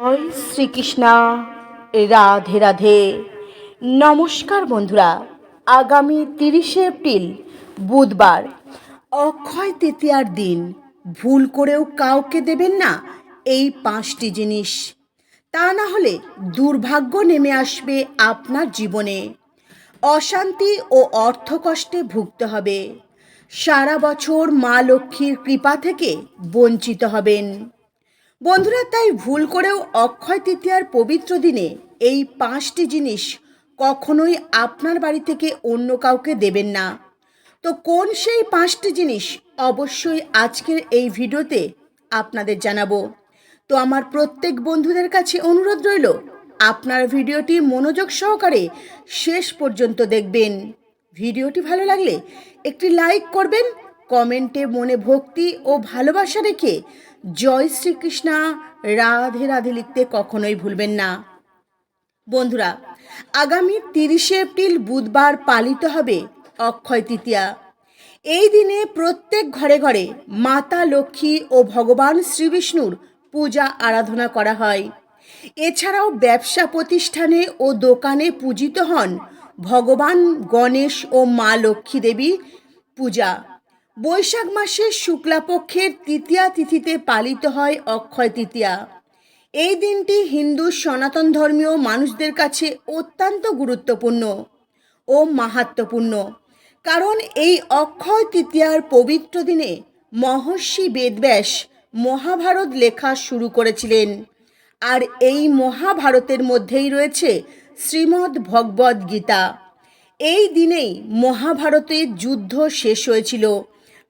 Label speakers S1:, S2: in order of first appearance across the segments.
S1: জয় শ্রীকৃষ্ণা। রাধে রাধে। নমস্কার বন্ধুরা। আগামী তিরিশে এপ্রিল, বুধবার। অক্ষয় তৃতীয়ার দিন। ভুল করেও কাউকে দেবেন না এই পাঁচটি জিনিস। তা না হলে দুর্ভাগ্য নেমে আসবে আপনার জীবনে। অশান্তি ও অর্থকষ্টে ভুগতে হবে। সারা বছর মা লক্ষ্মীর কৃপা থেকে বঞ্চিত হবেন। বন্ধুরা, তাই ভুল করেও অক্ষয় তৃতীয়ার পবিত্র দিনে এই পাঁচটি জিনিস কখনোই আপনার বাড়ি থেকে অন্য কাউকে দেবেন না। তো কোন সেই পাঁচটি জিনিস অবশ্যই আজকের এই ভিডিওতে আপনাদের জানাব। তো আমার প্রত্যেক বন্ধুদের কাছে অনুরোধ রইল, আপনার ভিডিওটি মনোযোগ সহকারে শেষ পর্যন্ত দেখবেন। ভিডিওটি ভালো লাগলে একটি লাইক করবেন কমেন্টে মনে ভক্তি ও ভালোবাসা রেখে জয় শ্রীকৃষ্ণা, রাধে রাধে লিখতে কখনোই ভুলবেন না। বন্ধুরা, আগামী তিরিশে এপ্রিল বুধবার পালিত হবে অক্ষয় তৃতীয়া। এই দিনে প্রত্যেক ঘরে ঘরে মাতা লক্ষ্মী ও ভগবান শ্রীবিষ্ণুর পূজা আরাধনা করা হয়। এছাড়াও ব্যবসা প্রতিষ্ঠানে ও দোকানে পূজিত হন ভগবান গণেশ ও মা লক্ষ্মী দেবী পূজা। বৈশাখ মাসের শুক্লাপক্ষের তৃতীয়া তিথিতে পালিত হয় অক্ষয় তৃতীয়া। এই দিনটি হিন্দু সনাতন ধর্মীয় মানুষদের কাছে অত্যন্ত গুরুত্বপূর্ণ ও মাহাত্মপূর্ণ কারণ এই অক্ষয় তৃতীয়ার পবিত্র দিনে মহর্ষি বেদব্যাস মহাভারত লেখা শুরু করেছিলেন। আর এই মহাভারতের মধ্যেই রয়েছে শ্রীমদ্ ভগবদ্ গীতা। এই দিনেই মহাভারতের যুদ্ধ শেষ হয়েছিল।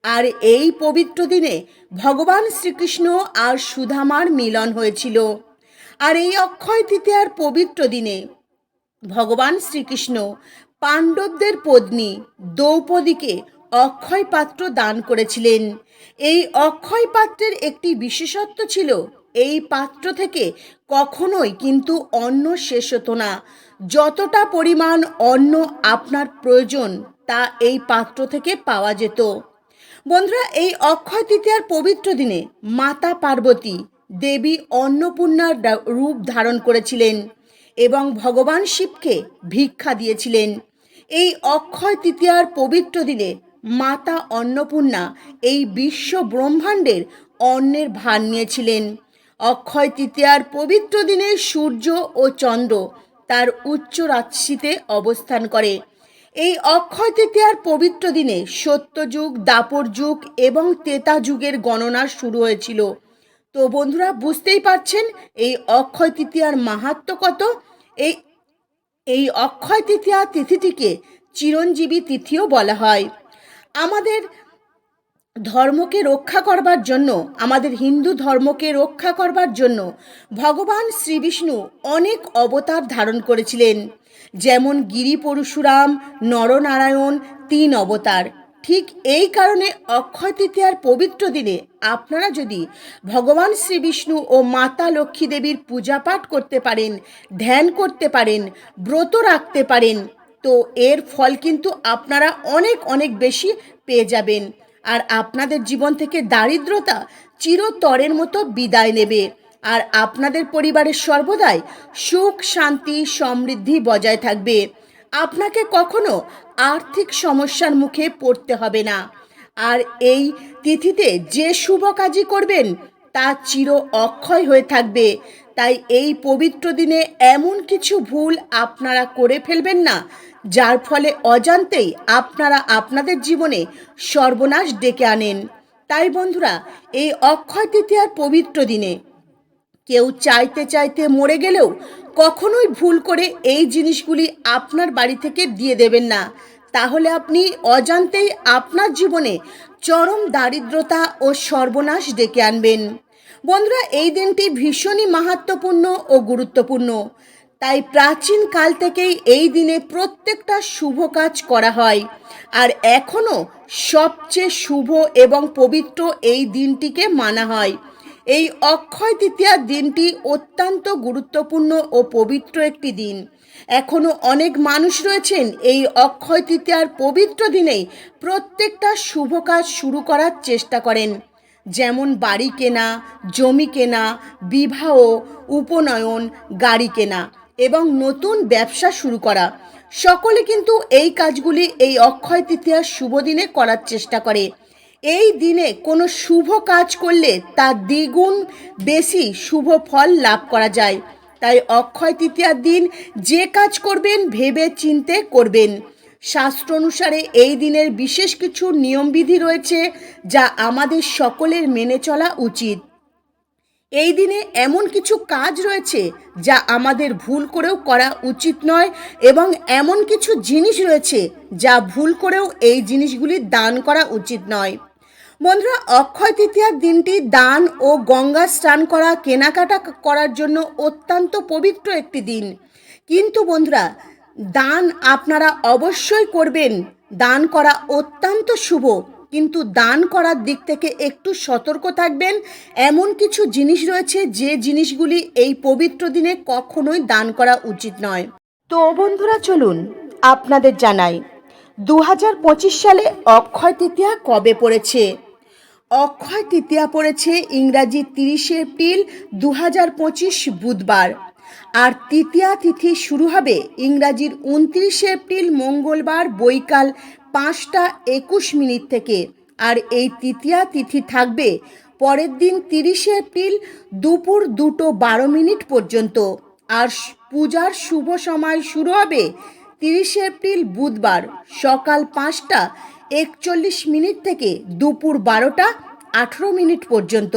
S1: আর এই পবিত্র দিনে ভগবান শ্রীকৃষ্ণ আর সুধামার মিলন হয়েছিল। আর এই অক্ষয় তৃতীয়ার পবিত্র দিনে ভগবান শ্রীকৃষ্ণ পাণ্ডবদের পত্নী দ্রৌপদীকে অক্ষয় পাত্র দান করেছিলেন। এই অক্ষয় পাত্রের একটি বিশেষত্ব ছিল, এই পাত্র থেকে কখনোই কিন্তু অন্ন শেষ হতো না। যতটা পরিমাণ অন্ন আপনার প্রয়োজন, তা এই পাত্র থেকে পাওয়া যেত। বন্ধুরা, এই অক্ষয় তৃতীয়ার পবিত্র দিনে মাতা পার্বতী দেবী অন্নপূর্ণার রূপ ধারণ করেছিলেন এবং ভগবান শিবকে ভিক্ষা দিয়েছিলেন। এই অক্ষয় তৃতীয়ার পবিত্র দিনে মাতা অন্নপূর্ণা এই বিশ্ব ব্রহ্মাণ্ডের অন্নের ভার নিয়েছিলেন। অক্ষয় তৃতীয়ার পবিত্র দিনে সূর্য ও চন্দ্র তার উচ্চ রাশিতে অবস্থান করে। এই অক্ষয় তৃতীয়ার পবিত্র দিনে সত্যযুগ দাপর যুগ এবং তেতা যুগের গণনা শুরু হয়েছিল। তো বন্ধুরা, বুঝতেই পারছেন এই অক্ষয় তৃতীয়ার মাহাত্ম কত? এই এই অক্ষয় তৃতীয়া তিথিটিকে চিরঞ্জীবী তিথিও বলা হয়। আমাদের ধর্মকে রক্ষা করবার জন্য, আমাদের হিন্দু ধর্মকে রক্ষা করবার জন্য ভগবান শ্রীবিষ্ণু অনেক অবতার ধারণ করেছিলেন। যেমন গিরি পরশুরাম, নরনারায়ণ, তিন অবতার। ঠিক এই কারণে অক্ষয় তৃতীয়ার পবিত্র দিনে আপনারা যদি ভগবান শ্রীবিষ্ণু ও মাতা লক্ষ্মী দেবীর পূজা পাঠ করতে পারেন, ধ্যান করতে পারেন, ব্রত রাখতে পারেন, তো এর ফল কিন্তু আপনারা অনেক অনেক বেশি পেয়ে যাবেন। আর আপনাদের জীবন থেকে দারিদ্রতা চিরতরের মতো বিদায় নেবে। আর আপনাদের পরিবারের সর্বদাই সুখ, শান্তি, সমৃদ্ধি বজায় থাকবে। আপনাকে কখনো আর্থিক সমস্যার মুখে পড়তে হবে না। আর এই তিথিতে যে শুভ কাজই করবেন, তা চির অক্ষয় হয়ে থাকবে। তাই এই পবিত্র দিনে এমন কিছু ভুল আপনারা করে ফেলবেন না, যার ফলে অজান্তেই আপনারা আপনাদের জীবনে সর্বনাশ ডেকে আনেন। তাই বন্ধুরা, এই অক্ষয় তৃতীয়ার পবিত্র দিনে কেউ চাইতে চাইতে মরে গেলেও কখনোই ভুল করে এই জিনিসগুলি আপনার বাড়ি থেকে দিয়ে দেবেন না। তাহলে আপনি অজান্তেই আপনার জীবনে চরম দারিদ্রতা ও সর্বনাশ ডেকে আনবেন। বন্ধুরা, এই দিনটি ভীষণই মাহাত্মপূর্ণ ও গুরুত্বপূর্ণ। তাই প্রাচীন কাল থেকেই এই দিনে প্রত্যেকটা শুভ কাজ করা হয়। আর এখনও সবচেয়ে শুভ এবং পবিত্র এই দিনটিকে মানা হয়। এই অক্ষয় তৃতীয়ার দিনটি অত্যন্ত গুরুত্বপূর্ণ ও পবিত্র একটি দিন। এখনও অনেক মানুষ রয়েছেন এই অক্ষয় তৃতীয়ার পবিত্র দিনেই প্রত্যেকটা শুভ কাজ শুরু করার চেষ্টা করেন। যেমন বাড়ি কেনা, জমি কেনা, বিবাহ, উপনয়ন, গাড়ি কেনা এবং নতুন ব্যবসা শুরু করা। সকলে কিন্তু এই কাজগুলি এই অক্ষয় তৃতীয়ার শুভ দিনে করার চেষ্টা করে। এই দিনে কোনো শুভ কাজ করলে তা দ্বিগুণ বেশি শুভ ফল লাভ করা যায়। তাই অক্ষয় তৃতীয়ার দিন যে কাজ করবেন ভেবে চিনতে করবেন। শাস্ত্র অনুসারে এই দিনের বিশেষ কিছু নিয়মবিধি রয়েছে যা আমাদের সকলের মেনে চলা উচিত। এই দিনে এমন কিছু কাজ রয়েছে যা আমাদের ভুল করেও করা উচিত নয় এবং এমন কিছু জিনিস রয়েছে যা ভুল করেও এই জিনিসগুলি দান করা উচিত নয়। বন্ধুরা, অক্ষয় তৃতীয়ার দিনটি দান ও গঙ্গা স্নান করা, কেনাকাটা করার জন্য অত্যন্ত পবিত্র একটি দিন। কিন্তু বন্ধুরা, দান আপনারা অবশ্যই করবেন। দান করা অত্যন্ত শুভ, কিন্তু দান করার দিক থেকে একটু সতর্ক থাকবেন। এমন কিছু জিনিস রয়েছে যে জিনিসগুলি এই পবিত্র দিনে কখনোই দান করা উচিত নয়। তো বন্ধুরা, চলুন আপনাদের জানাই দু হাজার পঁচিশ সালে অক্ষয় তৃতীয়া কবে পড়েছে? অক্ষয় তৃতীয়া পড়েছে ইংরাজি তিরিশে এপ্রিল দু হাজার পঁচিশ বুধবার। আর তৃতীয়া তিথি শুরু হবে ইংরাজির উনত্রিশে এপ্রিল মঙ্গলবার বৈকাল পাঁচটা একুশ মিনিট থেকে। আর এই তৃতীয়া তিথি থাকবে পরের দিন তিরিশে এপ্রিল দুপুর দুটো বারো মিনিট পর্যন্ত। আর পূজার শুভ সময় শুরু হবে তিরিশে এপ্রিল বুধবার সকাল পাঁচটা একচল্লিশ মিনিট থেকে দুপুর বারোটা আঠেরো মিনিট পর্যন্ত।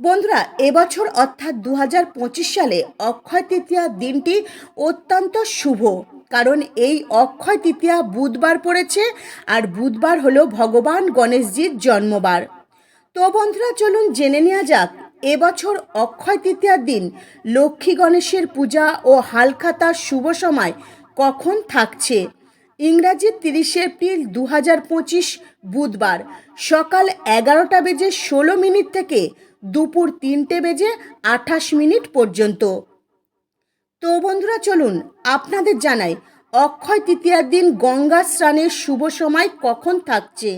S1: বন্ধুরা, এবছর অর্থাৎ দু হাজার পঁচিশ সালে অক্ষয় তৃতীয়া দিনটি অত্যন্ত শুভ, কারণ এই অক্ষয় তৃতীয়া বুধবার পড়েছে আর বুধবার হলো ভগবান গণেশজির জন্মবার। তো বন্ধুরা, চলুন জেনে নেওয়া যাক, এবছর অক্ষয় তৃতীয়ার দিন লক্ষ্মী গণেশের পূজা ও হালখাতার শুভ সময় কখন থাকছে? ইংরাজি তিরিশে এপ্রিল দু পঁচিশ বুধবার সকাল এগারোটা বেজে ষোলো মিনিট থেকে দুপুর তিনটে বেজে আঠাশ মিনিট পর্যন্ত। তো বন্ধুরা, চলুন আপনাদের জানাই, অক্ষয় তৃতীয়ার দিন গঙ্গা স্নানের শুভ সময় কখন থাকছে?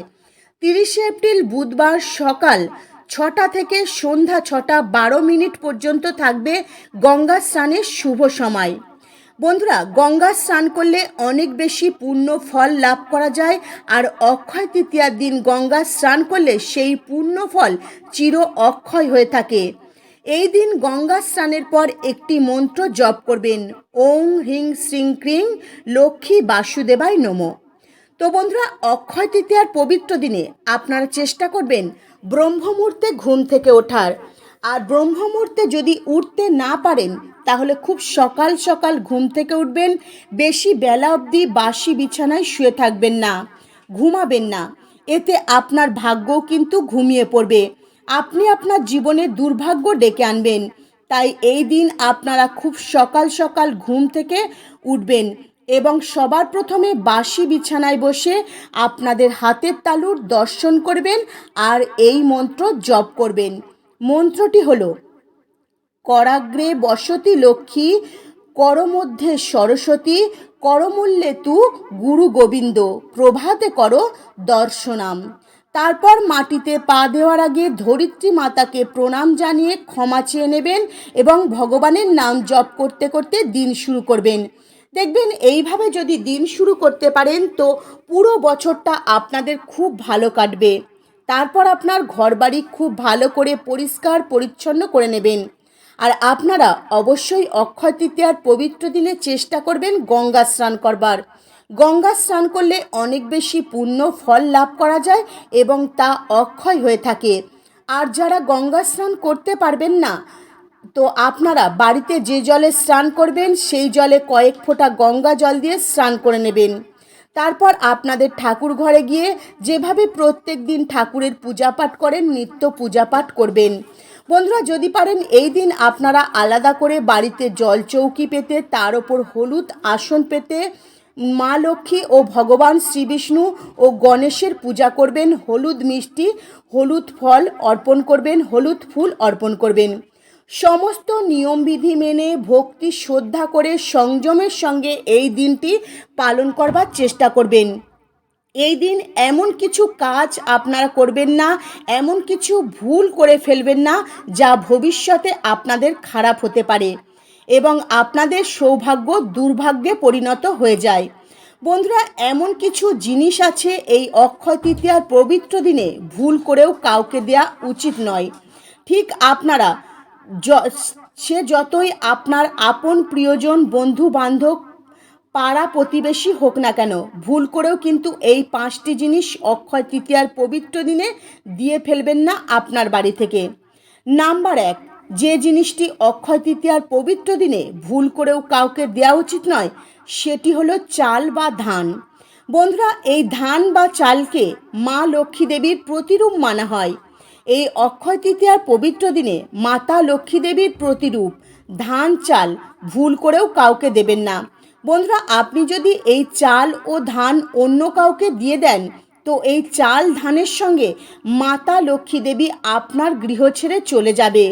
S1: তিরিশে এপ্রিল বুধবার সকাল ছটা থেকে সন্ধ্যা ছটা বারো মিনিট পর্যন্ত থাকবে গঙ্গা স্নানের শুভ সময়। বন্ধুরা গঙ্গা স্নান করলে অনেক বেশি পূর্ণ ফল লাভ করা যায় আর অক্ষয় তৃতীয়ার দিন গঙ্গা স্নান করলে সেই পূর্ণ ফল চির অক্ষয় হয়ে থাকে। এই দিন গঙ্গা স্নানের পর একটি মন্ত্র জপ করবেন, ওং হ্রিং শ্রিং ক্রিং লক্ষ্মী বাসুদেবায় নমঃ। তো বন্ধুরা, অক্ষয় তৃতীয়ার পবিত্র দিনে আপনারা চেষ্টা করবেন ব্রহ্মমুহূর্তে ঘুম থেকে ওঠার। আর ব্রহ্মমুহূর্তে যদি উঠতে না পারেন, তাহলে খুব সকাল সকাল ঘুম থেকে উঠবেন, বেশি বেলা অবধি বাসি বিছানায় শুয়ে থাকবেন না, ঘুমাবেন না। এতে আপনার ভাগ্যও কিন্তু ঘুমিয়ে পড়বে। আপনি আপনার জীবনে দুর্ভাগ্য ডেকে আনবেন। তাই এই দিন আপনারা খুব সকাল সকাল ঘুম থেকে উঠবেন এবং সবার প্রথমে বাসি বিছানায় বসে আপনাদের হাতের তালুর দর্শন করবেন আর এই মন্ত্র জপ করবেন। মন্ত্রটি হলো, করাগ্রে বসতি লক্ষ্মী, করমধ্যে সরস্বতী, করমূল্যে তু গুরু গোবিন্দ, প্রভাতে করো দর্শনাম। তারপর মাটিতে পা দেওয়ার আগে ধরিত্রী মাতাকে প্রণাম জানিয়ে ক্ষমা চেয়ে নেবেন এবং ভগবানের নাম জপ করতে করতে দিন শুরু করবেন। দেখবেন এইভাবে যদি দিন শুরু করতে পারেন তো পুরো বছরটা আপনাদের খুব ভালো কাটবে। তারপর আপনার ঘরবাড়ি খুব ভালো করে পরিষ্কার, পরিচ্ছন্ন করে নেবেন। আর আপনারা অবশ্যই অক্ষয় তৃতীয়ার পবিত্র দিনে চেষ্টা করবেন গঙ্গা স্নান করবার। গঙ্গা স্নান করলে অনেক বেশি পূর্ণ ফল লাভ করা যায় এবং তা অক্ষয় হয়ে থাকে। আর যারা গঙ্গা স্নান করতে পারবেন না, তো আপনারা বাড়িতে যে জলে স্নান করবেন, সেই জলে কয়েক ফোঁটা গঙ্গা জল দিয়ে স্নান করে নেবেন। তারপর আপনাদের ঠাকুর ঘরে গিয়ে যেভাবে প্রত্যেক দিন ঠাকুরের পূজা পাঠ করেন, নিত্য পূজা পাঠ করবেন। বন্ধুরা, যদি পারেন, এই দিন আপনারা আলাদা করে বাড়িতে জল চৌকি পেতে, তার ওপর হলুদ আসন পেতে মা লক্ষ্মী ও ভগবান শ্রীবিষ্ণু ও গণেশের পূজা করবেন। হলুদ মিষ্টি, হলুদ ফল অর্পণ করবেন, হলুদ ফুল অর্পণ করবেন। সমস্ত নিয়মবিধি মেনে ভক্তি শ্রদ্ধা করে সংযমের সঙ্গে এই দিনটি পালন করবার চেষ্টা করবেন। এই দিন এমন কিছু কাজ আপনারা করবেন না, এমন কিছু ভুল করে ফেলবেন না, যা ভবিষ্যতে আপনাদের খারাপ হতে পারে এবং আপনাদের সৌভাগ্য দুর্ভাগ্যে পরিণত হয়ে যায়। বন্ধুরা, এমন কিছু জিনিস আছে এই অক্ষয় তৃতীয়ার পবিত্র দিনে ভুল করেও কাউকে দেয়া উচিত নয়। ঠিক আপনারা সে যতই আপনার আপন প্রিয়জন, বন্ধু, বান্ধব, পাড়া প্রতিবেশী হোক না কেন, ভুল করেও কিন্তু এই পাঁচটি জিনিস অক্ষয় তৃতীয়ার পবিত্র দিনে দিয়ে ফেলবেন না আপনার বাড়ি থেকে। নাম্বার এক, যে জিনিসটি অক্ষয় তৃতীয়ার পবিত্র দিনে ভুল করেও কাউকে দেওয়া উচিত নয়, সেটি হলো চাল বা ধান। বন্ধুরা, এই ধান বা চালকে মা লক্ষ্মী দেবীর প্রতিরূপ মানা হয়। এই অক্ষয় তৃতীয়ার পবিত্র দিনে মাতা লক্ষ্মী দেবীর প্রতিরূপ, ধান, চাল ভুল করেও কাউকে দেবেন না। বন্ধুরা, আপনি যদি এই চাল ও ধান অন্য কাউকে দিয়ে দেন, তো এই চাল ধানের সঙ্গে মাতা লক্ষ্মী দেবী আপনার গৃহ ছেড়ে চলে যাবে।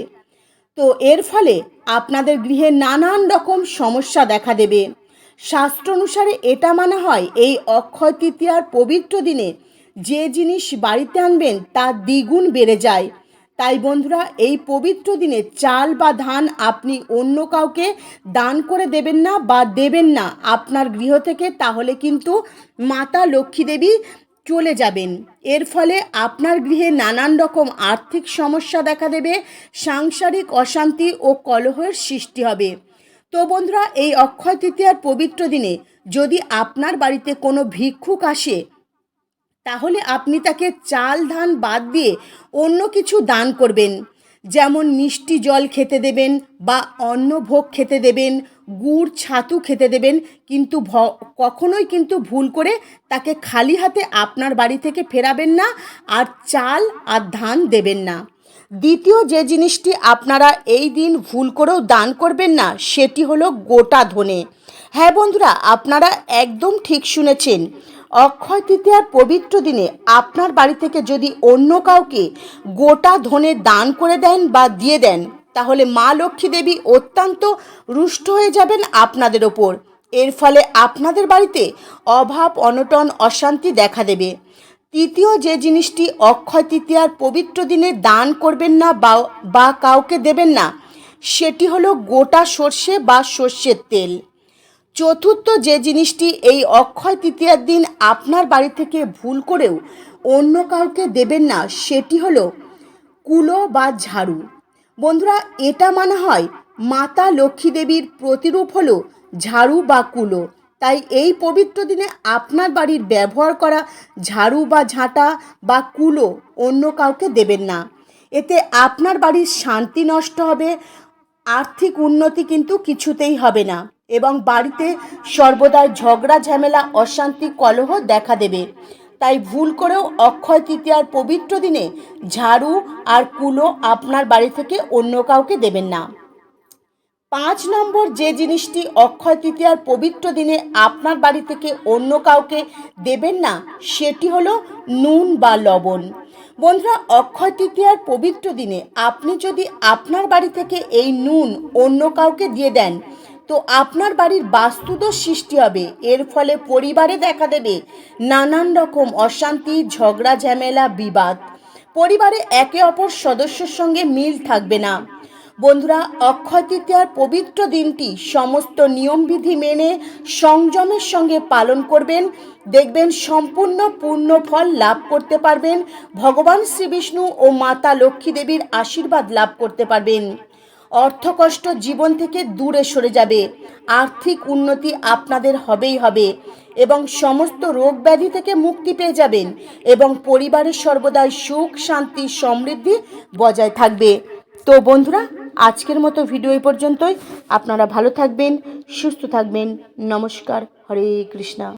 S1: তো এর ফলে আপনাদের গৃহে নানান রকম সমস্যা দেখা দেবে। শাস্ত্র অনুসারে এটা মানা হয়, এই অক্ষয় তৃতীয়ার পবিত্র দিনে যে জিনিস বাড়িতে আনবেন, তা দ্বিগুণ বেড়ে যায়। তাই বন্ধুরা, এই পবিত্র দিনে চাল বা ধান আপনি অন্য কাউকে দান করে দেবেন না বা দেবেন না। আপনার গৃহ থেকে তাহলে কিন্তু মাতা লক্ষ্মী দেবী চলে যাবেন। এর ফলে আপনার গৃহে নানান রকম আর্থিক সমস্যা দেখা দেবে, সাংসারিক অশান্তি ও কলহের সৃষ্টি হবে। তো বন্ধুরা, এই অক্ষয় তৃতীয়ার পবিত্র দিনে যদি আপনার বাড়িতে কোনো ভিক্ষুক আসে তাহলে আপনি তাকে চাল, ধান বাদ দিয়ে অন্য কিছু দান করবেন। যেমন মিষ্টি জল খেতে দেবেন বা অন্ন ভোগ খেতে দেবেন, গুড়, ছাতু খেতে দেবেন, কিন্তু ভ- কখনোই কিন্তু ভুল করে তাকে খালি হাতে আপনার বাড়ি থেকে ফেরাবেন না আর চাল আর ধান দেবেন না। দ্বিতীয় যে জিনিসটি আপনারা এই দিন ভুল করেও দান করবেন না, সেটি হলো গোটা ধনে। হ্যাঁ বন্ধুরা, আপনারা একদম ঠিক শুনেছেন। অক্ষয় তৃতীয়ার পবিত্র দিনে আপনার বাড়ি থেকে যদি অন্য কাউকে গোটা ধনে দান করে দেন বা দিয়ে দেন, তাহলে মা লক্ষ্মী দেবী অত্যন্ত রুষ্ট হয়ে যাবেন আপনাদের ওপর। এর ফলে আপনাদের বাড়িতে অভাব, অনটন, অশান্তি দেখা দেবে। তৃতীয় যে জিনিসটি অক্ষয় তৃতীয়ার পবিত্র দিনে দান করবেন না বা কাউকে দেবেন না, সেটি হলো গোটা সর্ষে বা সর্ষের তেল। চতুর্থ যে জিনিসটি এই অক্ষয় তৃতীয়ার দিন আপনার বাড়ি থেকে ভুল করেও অন্য কাউকে দেবেন না, সেটি হলো কুলো বা ঝাড়ু। বন্ধুরা, এটা মানা হয় মাতা লক্ষ্মী দেবীর প্রতিরূপ হলো ঝাড়ু বা কুলো। তাই এই পবিত্র দিনে আপনার বাড়ির ব্যবহার করা ঝাড়ু বা ঝাঁটা বা কুলো অন্য কাউকে দেবেন না। এতে আপনার বাড়ির শান্তি নষ্ট হবে, আর্থিক উন্নতি কিন্তু কিছুতেই হবে না। এবং বাড়িতে সর্বদাই ঝগড়া, ঝামেলা, অশান্তি, কলহ দেখা দেবে। তাই ভুল করেও অক্ষয় তৃতীয়ার পবিত্র দিনে ঝাড়ু আর কুলো আপনার বাড়ি থেকে অন্য কাউকে দেবেন না। পাঁচ নম্বর, যে জিনিসটি অক্ষয় তৃতীয়ার পবিত্র দিনে আপনার বাড়ি থেকে অন্য কাউকে দেবেন না, সেটি হলো নুন বা লবণ। বন্ধুরা, অক্ষয় তৃতীয়ার পবিত্র দিনে আপনি যদি আপনার বাড়ি থেকে এই নুন অন্য কাউকে দিয়ে দেন তো আপনার বাড়ির বাস্তুদোষ সৃষ্টি হবে। এর ফলে পরিবারে দেখা দেবে নানান রকম অশান্তি, ঝগড়া, ঝামেলা, বিবাদ। পরিবারে একে অপর সদস্যর সঙ্গে মিল থাকবে না। বন্ধুরা, অক্ষয় তৃতীয়ার পবিত্র দিনটি সমস্ত নিয়মবিধি মেনে সংযমের সঙ্গে পালন করবেন। দেখবেন সম্পূর্ণ পূর্ণ ফল লাভ করতে পারবেন। ভগবান শ্রীবিষ্ণু ও মাতা লক্ষ্মী দেবীর আশীর্বাদ লাভ করতে পারবেন। অর্থকষ্ট জীবন থেকে দূরে সরে যাবে। আর্থিক উন্নতি আপনাদের হবেই হবে এবং সমস্ত রোগ ব্যাধি থেকে মুক্তি পেয়ে যাবেন এবং পরিবারের সর্বদাই সুখ, শান্তি, সমৃদ্ধি বজায় থাকবে। তো বন্ধুরা, আজকের মতো ভিডিও এই পর্যন্তই। আপনারা ভালো থাকবেন, সুস্থ থাকবেন। নমস্কার, হরে কৃষ্ণা।